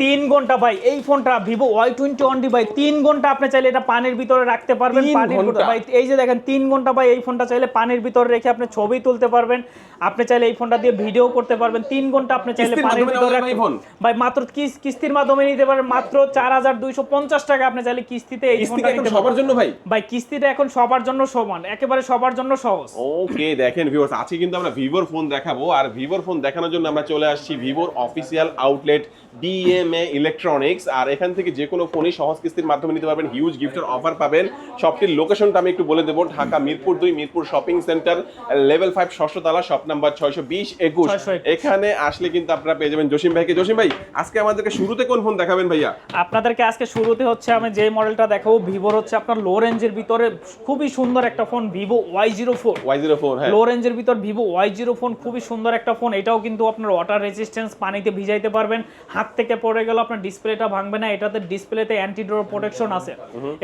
তিন ঘণ্টা ভাই এই ফোনটা ভিভো ওয়াই টোয়েন্টি ওয়ান ভাই তিন ঘণ্টা আপনি চাইলে এটা পানির ভিতরে রাখতে পারবেন পানির? ভাই এই যে দেখেন তিন ঘণ্টা ভাই এই ফোনটা চাইলে পানির ভিতরে রেখে আপনি ছবি তুলতে পারবেন। আপনি চাইলে এই ফোনটা দিয়ে ভিডিও করতে পারবেন। তিন ঘণ্টা আপনি চাইলে পানির ভিতরে রাখতে? ভাই মাত্র কিস্তির মাধ্যমে নিতে পারেন মাত্র চার হাজার দুইশো পঞ্চাশ টাকা আপনি চাইলে কিস্তিতে এই ফোনটা নিতে সবার জন্য ভাই? ভাই কিস্তিটা এখন সবার জন্য সমান একেবারে সবার জন্য সহজ। ওকে দেখেন ভিউয়ার্স আজকে কিন্তু আমরা ভিভোর ফোন দেখাবো আর ভিভোর ফোন দেখানোর জন্য আমরা চলে আসছি ভিভোর অফিসিয়াল আউটলেট ডিএমএ ইলেকট্রনিক্স আর এখান থেকে যে কোনো ফোনই সহজ কিস্তির মাধ্যমে নিতে পারবেন হিউজ গিফটের অফার পাবেন। শপটির লোকেশনটা আমি একটু বলে দেবো ঢাকা মিরপুর দুই Mirpur shopping centre level five ষষ্ঠ তলা শপ নাম্বার ছয়শো বিশ একুশ। এখানে আসলে কিন্তু আপনারা পেয়ে যাবেন জসিম ভাইকে। জসিম ভাই আজকে আমাদেরকে শুরুতে কোন ফোন দেখাবেন ভাইয়া? আপনাদেরকে আজকে শুরুতে হচ্ছে আমি যে মডেলটা দেখাবো ভিভোর হচ্ছে আপনার লো রেঞ্জের ভিতরে খুবই সুন্দর একটা phone Vivo Y zero four Y zero four হ্যাঁ। লো রেঞ্জের ভিতর ভিভো ওয়াই জিরো ফোন খুবই সুন্দর একটা ফোন এটাও কিন্তু আপনার ওয়াটার রেজিস্ট্যান্স পানিতে ভিজাইতে পারবেন হাত থেকে পড়ে গেল আপনার ডিসপ্লেটা ভাঙবে না এটাতে ডিসপ্লেতে অ্যান্টি ড্রোর প্রোটেকশন আছে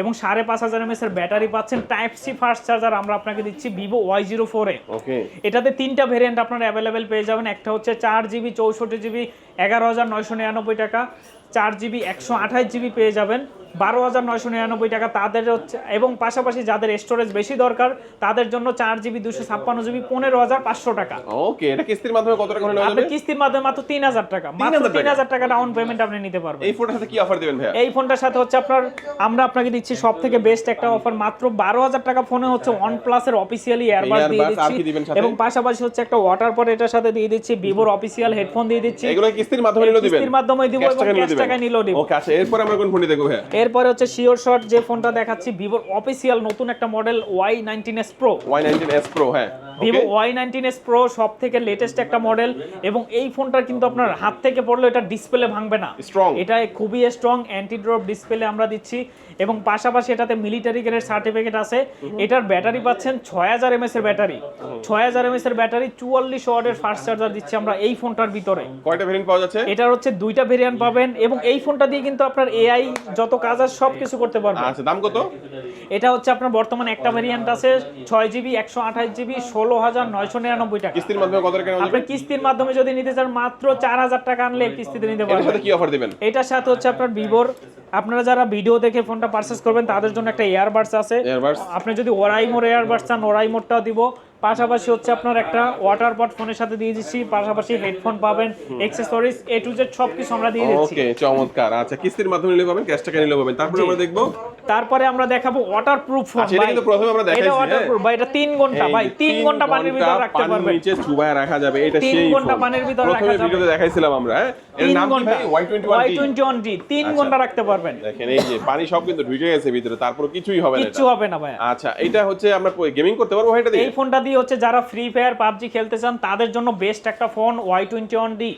এবং সাড়ে পাঁচ হাজার এমএস এর ব্যাটারি পাচ্ছেন টাইপ সি ফাস্ট চার্জার আমরা আপনাকে দিচ্ছি ভিভো ওয়াই জিরো ফোরে ওকে। এটাতে তিনটা ভেরিয়েন্ট আপনার অ্যাভেলেবেল পেয়ে যাবেন একটা হচ্ছে চার জিবি চৌষট্টি জিবি এগারো হাজার নয়শো নিরানব্বই টাকা। চার জিবি একশো আঠাশ জিবি পেয়ে যাবেন। বারো হাজার নয়শো নিরানব্বই টাকা তাদের হচ্ছে এবং পাশাপাশি যাদের স্টোরেজ বেশি দরকার তাদের জন্য চার জিবি দুশো ছাপ্পান্ন জিবি পনেরো হাজার পাঁচশো টাকা। ওকে এটা কিস্তির মাধ্যমে কত টাকা নেওয়া যাবে? কিস্তির মাধ্যমে মাত্র তিন হাজার টাকা। মাত্র তিন হাজার টাকা ডাউন পেমেন্ট আপনি নিতে পারবেন। এই ফোনটার সাথে কি অফার দিবেন ভাইয়া? এই ফোনটার সাথে হচ্ছে আপনার আমরা আপনাকে দিচ্ছি সব থেকে বেস্ট একটা অফার মাত্র বারো হাজার টাকা ফোনে হচ্ছে ওয়ান প্লাসের অফিসিয়ালি এয়ারবাস দিয়ে দিচ্ছি। এবং পাশাপাশি হচ্ছে একটা ওয়াটার পট এটার সাথে দিয়ে দিচ্ছি ভিভোর অফিসিয়াল হেডফোন দিয়ে দিচ্ছি। এগুলো কিস্তির মাধ্যমে কিস্তির মাধ্যমে দিব এবং টাকা নিল দিব ওকে আচ্ছা এরপর আমরা কোন ফোনটি দেখব ভাই এরপরে হচ্ছে শিওর শট যে ফোনটা দেখাচ্ছি ভিভোর অফিসিয়াল নতুন একটা model Y nineteen S pro Y nineteen S pro হ্যাঁ। Vivo Y nineteen S pro সব থেকে লেটেস্ট একটা মডেল এবং এই ফোনটার কিন্তু আপনার হাত থেকে পড়লে এটা ডিসপ্লে ভাঙবে না। Strong. এটা খুবই স্ট্রং অ্যান্টি ড্রপ ডিসপ্লে আমরা দিচ্ছি এবং পাশাপাশি এটাতে মিলিটারি গ্রেড সার্টিফিকেট আছে। এটার ব্যাটারি পাচ্ছেন ছয় হাজার এমএস এর ব্যাটারি ছয় হাজার এমএস এর ব্যাটারি চুয়াল্লিশ ওয়াটের ফাস্ট চার্জার দিচ্ছি আমরা এই ফোনটার ভিতরে। কয়টা ভেরিয়েন্ট পাওয়া যাচ্ছে? এটার হচ্ছে দুইটা ভেরিয়েন্ট পাবেন এবং এই ফোনটা দিয়ে কিন্তু আপনার এআই যত কাজ আছে সব কিছু করতে পারবেন। আচ্ছা দাম কত? এটা হচ্ছে আপনার বর্তমানে একটা ভেরিয়েন্ট আছে ছয় জিবি একশো আঠাশ জিবি ষোলো হাজার নয়শো নিরানব্বই টাকা। কিস্তির মাধ্যমে কত টাকা আপনি কিস্তির মাধ্যমে যদি নিতে চান মাত্র চার হাজার টাকা আনলে কিস্তিতে নিতে পারবেন। কি অফার দিবেন? এটার সাথে হচ্ছে আপনার ভিভোর আপনারা যারা ভিডিও দেখে ফোনটা পারচেস করবেন তাদের জন্য একটা এয়ারবাডস আছে। আপনি যদি ওরাই মোর এয়ারবাডস চান ওরাই মোরটাও দিব। পাশাপাশি হচ্ছে আপনার একটা ওয়াটার পট ফোনের সাথে দিয়ে দিচ্ছি পাশাপাশি হেডফোন পাবেন এক্সেসরিজ এ টু জেড সব কিছু আমরা দিয়ে দিচ্ছি। ওকে চমৎকার। আচ্ছা কিস্তির মাধ্যমে নিলে পাবেন ক্যাশ টাকা নিলেও পাবেন। তারপরে আমরা দেখব? তারপরে আমরা দেখাবো ওয়াটার প্রুফ ফোন এটা কিন্তু প্রথমে আমরা দেখাইছি, এটা ওয়াটার প্রুফ ভাই এটা 3 ঘণ্টা ভাই 3 ঘণ্টা পানির ভিতরে রাখতে পানির পারবেন। নিচে চুবায় রাখা যাবে এটা সেই ঘণ্টা পানির ভিতরে রাখা যাবে। প্রথমে ভিডিওতে দেখাইছিলাম আমরা হ্যাঁ? এর নাম কি ভাই? Y21 Y21 জি 3 ঘণ্টা রাখতে পারবেন। দেখেন এই যে পানি সব কিন্তু ঢুকে গেছে ভিতরে তারপর কিছুই হবে না এটা। হবে না ভাই আচ্ছা এটা হচ্ছে আমরা গেমিং করতে পারব ভাই এটা দিয়ে? এই ফোনটা দিয়ে হচ্ছে যারা ফ্রি ফায়ার পাবজি খেলতে চান তাদের জন্য বেস্ট একটা phone Y twenty one D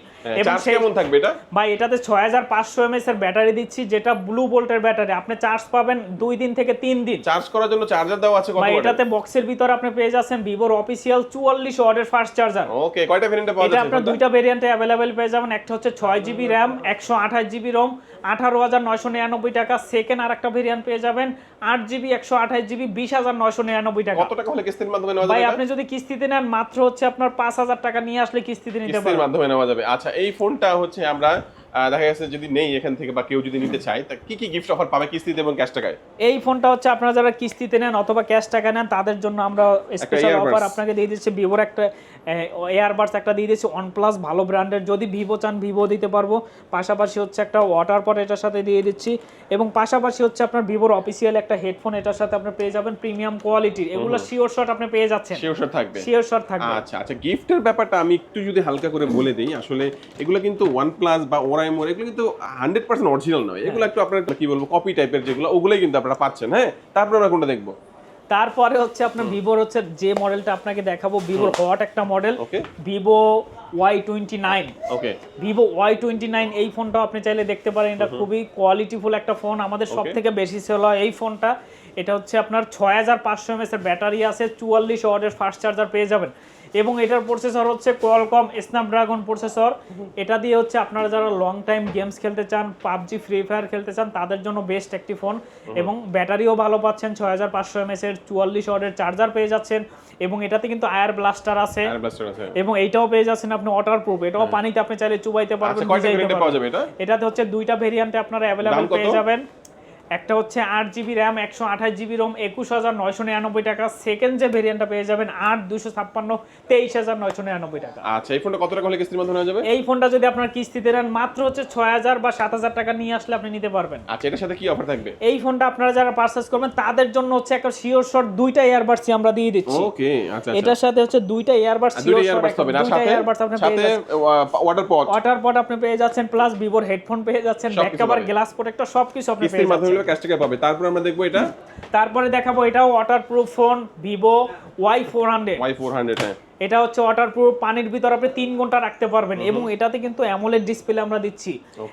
charge কেমন থাকবে এটা? ভাই এটাতে ছয় হাজার পাঁচশো এমএস এর ব্যাটারি দিচ্ছি যেটা ব্লু বোল্টের ব্যাটারি আপনি চার্জ পাবেন দুই দিন থেকে তিন দিন। চার্জ করার জন্য চার্জার দেওয়া আছে ভাই এটাতে বক্সের ভিতরে আপনি পেয়ে যাচ্ছেন ভিভোর অফিসিয়াল চুয়াল্লিশ ওয়াটের ফাস্ট চার্জার ওকে কয়টা ভেরিয়েন্টে পাওয়া এটা আপনার দুইটা ভেরিয়েন্টে অ্যাভেলেবেল পেয়ে যাবেন। একটা হচ্ছে ছয় জিবি র্যাম একশো আঠাশ জিবি রোম আঠারো হাজার নয়শো নিরানব্বই টাকা। সেকেন্ড আর একটা ভেরিয়ান্ট পেয়ে যাবেন। আট জিবি একশো আঠাশ জিবি বিশ হাজার নয়শো নিরানব্বই টাকা। কত টাকা হলে কিস্তির মাধ্যমে নেওয়া ভাই আপনি যদি কিস্তিতে নেন মাত্র হচ্ছে আপনার পাঁচ হাজার টাকা নিয়ে আসলে কিস্তিতে নিতে পারেন পারবেন। মাধ্যমে নেওয়া যাবে। আচ্ছা এই ফোনটা হচ্ছে আমরা দেখা গেছে যদি নেই এখান থেকে বা কেউ যদি নিতে চায় তা কি কি গিফট অফার পাবে কিস্তিতে এবং ক্যাশ টাকায়? এই ফোনটা হচ্ছে আপনারা যারা কিস্তিতে নেন অথবা ক্যাশ টাকা নেন তাদের জন্য আমরা স্পেশাল অফার আপনাকে দিয়ে দিচ্ছি। ভিভোর একটা এয়ারবাডস একটা দিয়ে দিচ্ছি। OnePlus ভালো ব্র্যান্ডের যদি ভিভো চান ভিভো দিতে পারব। পাশাপাশি হচ্ছে একটা ওয়াটার পট এটার সাথে দিয়ে দিচ্ছি। এবং পাশাপাশি হচ্ছে আপনার ভিভোর অফিসিয়াল একটা হেডফোন এটার সাথে আপনি পেয়ে যাবেন প্রিমিয়াম কোয়ালিটির এগুলো শিওর শট আপনি পেয়ে যাচ্ছেন। শিওর শট থাকবে। শিওর শট থাকবে। আচ্ছা আচ্ছা। গিফটের ব্যাপারটা আমি একটু যদি হালকা করে বলে দিই আসলে এগুলো কিন্তু ওয়ান প্লাস বা ওরাইমোর এগুলো কিন্তু হান্ড্রেড পার্সেন্ট অরিজিনাল নয়। এগুলো একটু আপনার কি বলব কপি টাইপের যেগুলো ওগুলোই কিন্তু আপনারা পাচ্ছেন হ্যাঁ? তারপরে আমরা কোনটা দেখব? তারপরে হচ্ছে আপনার ভিভোর হচ্ছে যে মডেলটা আপনাকে দেখাবো ভিভোর হট একটা model Vivo Y twenty nine okay. Vivo Y twenty nine এই ফোনটাও আপনি চাইলে দেখতে পারেন। এটা খুবই কোয়ালিটিফুল একটা ফোন আমাদের সব থেকে বেশি সেল হয় এই ফোনটা এটা হচ্ছে আপনার ছয় হাজার পাঁচশো এমএস এর ব্যাটারি আছে চুয়াল্লিশ ওয়াটের ফাস্ট চার্জার পেয়ে যাবেন। এবং এটার প্রসেসর হচ্ছে কোয়ালকম স্ন্যাপড্রাগন প্রসেসর এটা দিয়ে হচ্ছে আপনারা যারা লং টাইম গেমস খেলতে চান পাবজি ফ্রি ফায়ার খেলতে চান তাদের জন্য বেস্ট একটি ফোন এবং ব্যাটারিও ভালো পাচ্ছেন ছয় হাজার পাঁচশো এমএস এর চুয়াল্লিশ ওয়াটের চার্জার পেয়ে যাচ্ছেন। এবং এটাতে কিন্তু আয়ার ব্লাস্টার আছে। এবং এইটাও পেয়ে যাচ্ছেন আপনি ওয়াটার প্রুফ এটাও পানিতে আপনি চাইলে চুবাইতে পারবেন আচ্ছা এটাতে হচ্ছে দুইটা ভেরিয়েন্টে আপনারা অ্যাভেলেবেল পেয়ে যাবেন। একটা হচ্ছে আট জিবি র্যাম একশো আঠাশ জিবি রোম একুশ হাজার নয়শো নিরানব্বই টাকা। সেকেন্ড যে ভেরিয়েন্টটা পেয়ে যাবেন আট দুশো ছাপ্পান্ন তেইশ হাজার নয়শো নিরানব্বই টাকা। আচ্ছা এই ফোনটা কত টাকা হলে কিস্তির মাধ্যমে হয়ে যাবে? এই ফোনটা যদি আপনার কিস্তিতে নেন মাত্র হচ্ছে ছয় হাজার বা সাত হাজার টাকা নিয়ে আসলে আপনি নিতে পারবেন। আচ্ছা এটার সাথে কি অফার থাকবে? এই ফোনটা আপনারা যারা পারচেস করবেন তাদের জন্য হচ্ছে একটা শিওর শট দুইটা ইয়ারবাডসই আমরা দিয়ে দিচ্ছি। ওকে আচ্ছা আচ্ছা। এটার সাথে হচ্ছে দুইটা ইয়ারবাডস শিওর শট ইয়ারবাডস হবে না সাথে ইয়ারবাডস আপনি সাথে ওয়াটার পট ওয়াটার পট আপনি পেয়ে যাচ্ছেন প্লাস ভিভোর হেডফোন পেয়ে যাচ্ছেন ব্যাক কভার। গ্লাস প্রোটেক্টর সবকিছু আপনি পেয়ে যাচ্ছেন। হলে ক্যাশ টাকা পাবে? তারপর আমরা দেখব এটা? তারপরে দেখাবো এটাও waterproof phone Vivo Y four hundred Y four hundred হ্যাঁ। এটা হচ্ছে ওয়াটার প্রুফ পানির ভিতর আপনি তিন ঘণ্টা রাখতে পারবেন এবং এটাতে কিন্তু অ্যামোলেড ডিসপ্লে আমরা দিচ্ছি।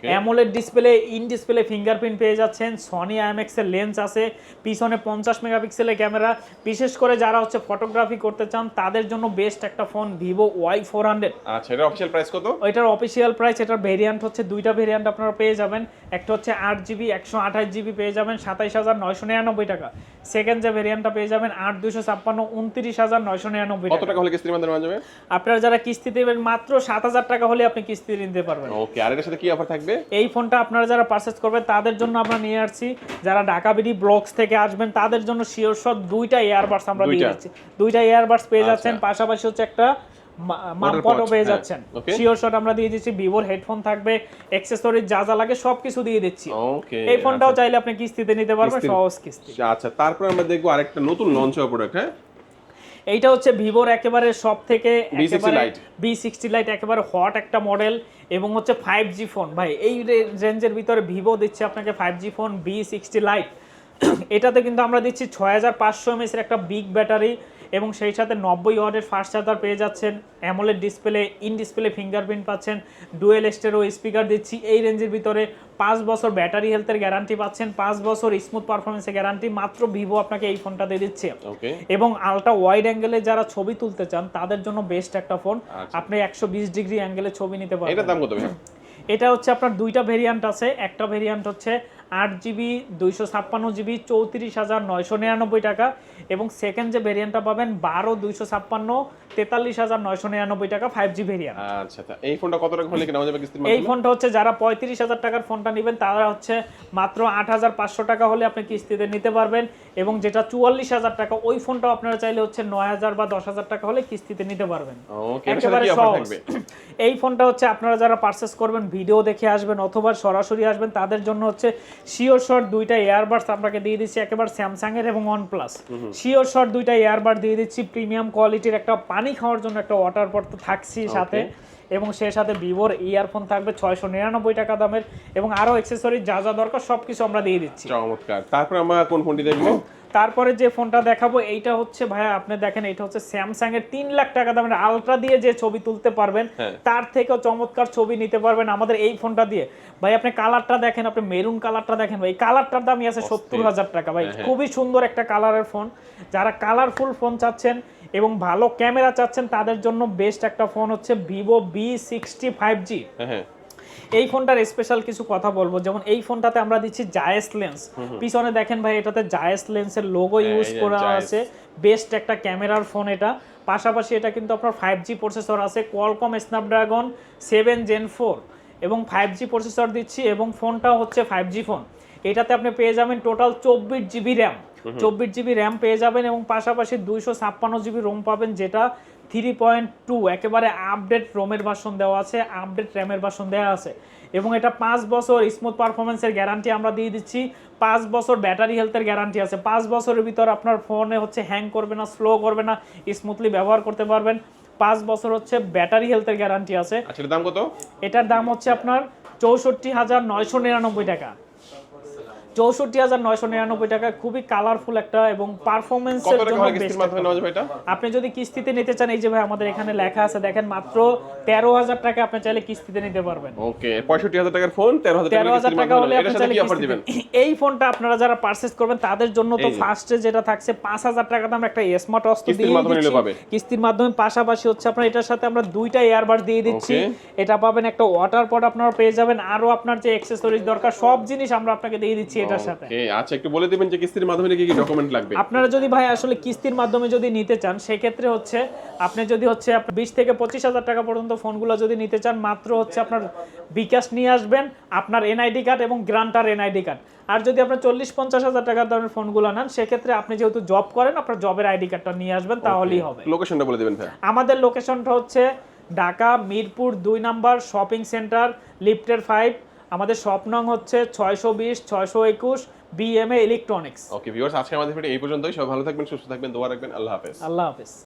AMOLED display in display fingerprint পেয়ে যাচ্ছেন সনি আইএমএক্স এর লেন্স আছে পিছনে পঞ্চাশ মেগাপিক্সেলের ক্যামেরা বিশেষ করে যারা হচ্ছে ফটোগ্রাফি করতে চান তাদের জন্য বেস্ট একটা phone Vivo Y four hundred আচ্ছা এটা অফিসিয়াল প্রাইস কত? এটার অফিসিয়াল প্রাইস এটার ভেরিয়েন্ট হচ্ছে দুইটা ভেরিয়েন্ট আপনারা পেয়ে যাবেন। একটা হচ্ছে আট জিবি একশো আঠাশ জিবি পেয়ে যাবেন সাতাইশ হাজার নয়শো নিরানব্বই টাকা। সেকেন্ড যে ভেরিয়েন্টটা পেয়ে যাবেন আট দুশো ছাপ্পান্ন উনত্রিশ হাজার নয়শো নিরানব্বই কত টাকা। টাকা হলে কিস্তির মাধ্যমে হয়ে আপনারা যারা কিস্তি দেবেন মাত্র সাত হাজার টাকা হলে আপনি কিস্তি নিতে পারবেন। ওকে আর এটার সাথে কি অফার থাকবে? এই ফোনটা আপনারা যারা পারচেস করবেন তাদের জন্য আমরা নিয়ে আসছি। যারা ঢাকা বিডি ব্লকস থেকে আসবেন তাদের জন্য শিওর শট দুইটা ইয়ারবাডস আমরা দিয়ে? দিচ্ছি। দুইটা ইয়ারবাডস পেয়ে আচ্ছা। যাচ্ছেন পাশাপাশি হচ্ছে একটা Waterpod, পেয়ে হ্যাঁ, যাচ্ছেন. শিওর শট আমরা দিয়ে দিচ্ছি ভিভোর হেডফোন থাকবে অ্যাক্সেসরিজ যা যা লাগে সবকিছু দিয়ে দিচ্ছি। এই ফোনটাও চাইলে আপনি কিস্তিতে নিতে পারবেন সহজ কিস্তি। আচ্ছা তারপর আমরা দেখব আরেকটা নতুন লঞ্চ হওয়া প্রোডাক্ট হ্যাঁ? এইটা হচ্ছে ভিভোর একেবারে সব থেকে V60 বি সিক্সটি লাইট একেবারে হট একটা মডেল এবং হচ্ছে ফাইভ জি ফোন ভাই এই রেঞ্জের ভিতরে ভিভো দিচ্ছে আপনাকে five G phone V sixty lite এটাতে কিন্তু আমরা দিচ্ছি ছয় হাজার পাঁচশো এমএস এর একটা বিগ ব্যাটারি এবং সেই সাথে নব্বই ওয়ার্ডের ফাস্ট চার্জার পেয়ে যাচ্ছেন। AMOLED display in display fingerprint পাচ্ছেন। ডুয়েল স্টেরো স্পিকার দিচ্ছি। এই রেঞ্জের ভিতরে পাঁচ বছর ব্যাটারি হেলথের গ্যারান্টি পাচ্ছেন। পাঁচ বছর স্মুথ পারফরমেন্সের গ্যারান্টি মাত্র ভিভো আপনাকে এই ফোনটা দিয়ে দিচ্ছে। এবং আলট্রা ওয়াইড অ্যাঙ্গেলে যারা ছবি তুলতে চান তাদের জন্য বেস্ট একটা ফোন আচ্ছা। আপনি একশো বিশ ডিগ্রি অ্যাঙ্গেলে ছবি নিতে পারেন পারবেন দাম কত এটা হচ্ছে আপনার দুইটা ভেরিয়েন্ট আছে। একটা ভেরিয়েন্ট হচ্ছে আট জিবি দুইশো ছাপ্পান্ন জিবি চৌত্রিশ হাজার নয়শো নিরানব্বই টাকা। এবং সেকেন্ড যে ভেরিয়েন্টটা পাবেন বারো দুইশো ছাপ্পান্ন তেতাল্লিশ হাজার নয়শো নিরানব্বই টাকা ফাইভ জি ভেরিয়েন্ট আচ্ছা এই ফোনটা কত টাকা হলে কেনা যাবে এই ফোনটা হচ্ছে যারা পঁয়ত্রিশ হাজার টাকার ফোনটা নেবেন তারা হচ্ছে মাত্র আট হাজার পাঁচশো টাকা হলে আপনি কিস্তিতে নিতে পারবেন এবং যেটা চুয়াল্লিশ হাজার টাকা ওই ফোনটাও আপনারা চাইলে হচ্ছে নয় হাজার বা দশ হাজার টাকা হলে কিস্তিতে নিতে পারবেন। একেবারে সহজ। থাকবে? এই ফোনটা হচ্ছে আপনারা যারা পারচেস করবেন ভিডিও দেখে আসবেন অথবা সরাসরি আসবেন তাদের জন্য হচ্ছে শিওর শট দুইটা এয়ারবাডস আপনাকে দিয়ে দিচ্ছি একেবারে স্যামসাং এর এবং ওয়ান প্লাস শিওর শট দুইটা এয়ারবার দিয়ে দিচ্ছি। প্রিমিয়াম কোয়ালিটির একটা পানি খাওয়ার জন্য একটা ওয়াটার পট তো থাকছি সাথে। এবং সে সাথে ভিভোর ইয়ারফোন থাকবে ছয়শো নিরানব্বই টাকা দামের। এবং আরও অ্যাক্সেসরি যা যা দরকার সব কিছু আমরা দিয়ে দিচ্ছি। চমৎকার। তারপর আমরা কোন ফোনটি দেখব? তারপরে যে ফোনটা দেখাবো এইটা হচ্ছে ভাইয়া আপনি দেখেন এটা হচ্ছে স্যামসাং এর তিন লাখ টাকা দামের আলট্রা দিয়ে যে ছবি তুলতে পারবেন হ্যাঁ। তার থেকেও চমৎকার ছবি নিতে পারবেন আমাদের এই ফোনটা দিয়ে। ভাই আপনি কালারটা দেখেন আপনি মেরুন কালারটা দেখেন ভাই কালারটার দামই আছে সত্তর হাজার টাকা ভাই হ্যাঁ, হ্যাঁ। খুবই সুন্দর একটা কালারের ফোন। যারা কালারফুল ফোন চাচ্ছেন এবং ভালো ক্যামেরা চাচ্ছেন তাদের জন্য বেস্ট একটা ফোন হচ্ছে Vivo V sixty five G. এই ফোনটার স্পেশাল কিছু কথা বলব। যেমন এই ফোনটাতে আমরা দিচ্ছি জায়েস লেন্স পিছনে দেখেন ভাই এটাতে জায়েস লেন্সের লোগো ইউজ করা আছে। বেস্ট একটা ক্যামেরার ফোন এটা। পাশাপাশি এটা কিন্তু আপনার ফাইভ জি প্রসেসর আছে Qualcomm Snapdragon seven gen four এবং ফাইভ জি প্রসেসর দিচ্ছি এবং ফোনটাও হচ্ছে ফাইভ জি ফোন এটাতে আপনি পেয়ে যাবেন টোটাল চব্বিশ জিবি র্যাম চব্বিশ জিবি র্যাম পেয়ে যাবেন এবং পাশাপাশি দুইশো ছাপ্পান্ন জিবি রোম পাবেন যেটা থ্রি পয়েন্ট টু একেবারে আপডেট রোমের ভার্সন দেওয়া আছে আপডেট র্যামের ভার্সন দেওয়া আছে। এবং এটা পাঁচ বছর স্মুথ পারফরমেন্সের গ্যারান্টি আমরা দিয়ে দিচ্ছি। পাঁচ বছর ব্যাটারি হেলথের গ্যারান্টি আছে। পাঁচ বছরের ভিতর আপনার ফোনে হচ্ছে হ্যাং করবে না স্লো করবে না স্মুথলি ব্যবহার করতে পারবেন। পাঁচ বছর হচ্ছে ব্যাটারি হেলথের গ্যারান্টি আছে। আচ্ছা এটার দাম কত? এটার দাম হচ্ছে আপনার চৌষট্টি হাজার নয়শো নিরানব্বই টাকা। চৌষট্টি হাজার নয়শো নিরানব্বই টাকা খুবই কালারফুল একটা এবং পারফরমেন্স আপনি যদি কিস্তিতে নিতে চান এই যে ভাই আমাদের এখানে লেখা আছে দেখেন মাত্র তেরো হাজার টাকা আপনি চাইলে কিস্তিতে নিতে পারবেন। ওকে পঁয়ষট্টি হাজার টাকার ফোন তেরো হাজার টাকা হলে আপনি চাইলে দিবেন? এই ফোনটা আপনারা যারা পারচেজ করবেন তাদের জন্য তো ফার্স্টে যেটা থাকছে পাঁচ হাজার টাকা দাম একটা স্মার্ট ওয়াচ দিয়ে। কিস্তির মাধ্যমে পাশাপাশি হচ্ছে আপনার এটার সাথে আমরা দুইটা এয়ারবাড দিয়ে দিচ্ছি। এটা পাবেন একটা ওয়াটার পট আপনারা পেয়ে যাবেন। আরও আপনার যে অ্যাক্সেসরিজ দরকার সব জিনিস আমরা আপনাকে দিয়ে দিচ্ছি। এটার সাথে। আচ্ছা একটু বলে দিবেন যে কিস্তির মাধ্যমে কি কি ডকুমেন্ট লাগবে? আপনারা যদি ভাই আসলে কিস্তির মাধ্যমে যদি নিতে চান হচ্ছে আপনি যদি হচ্ছে বিশ থেকে পঁচিশ হাজার টাকা পর্যন্ত ফোনগুলো যদি নিতে চান মাত্র হচ্ছে আপনার বিকাশ নিয়ে আসবেন আপনার এনআইডি কার্ড এবং গ্রান্টার এনআইডি কার্ড। আর যদি আপনার চল্লিশ পঞ্চাশ হাজার টাকার দামের ফোনগুলো নেন সেক্ষেত্রে আপনি যেহেতু জব করেন আপনার জবের আইডি কার্ডটা নিয়ে আসবেন তাহলেই হবে। লোকেশনটা বলে দিবেন আমাদের লোকেশনটা হচ্ছে ঢাকা মিরপুর দুই নাম্বার শপিং সেন্টার লিফটের ফাইভ আমাদের শপ নং হচ্ছে ছয়শো বিশ ছয়শো একুশ বিএমএ ইলেকট্রনিক্স ওকে ভিউয়ার্স আজকে আমাদের ভিডিও এই পর্যন্তই। সবাই ভালো থাকবেন সুস্থ থাকবেন দোয়া রাখবেন। আল্লাহ হাফেজ। আল্লাহ হাফিজ।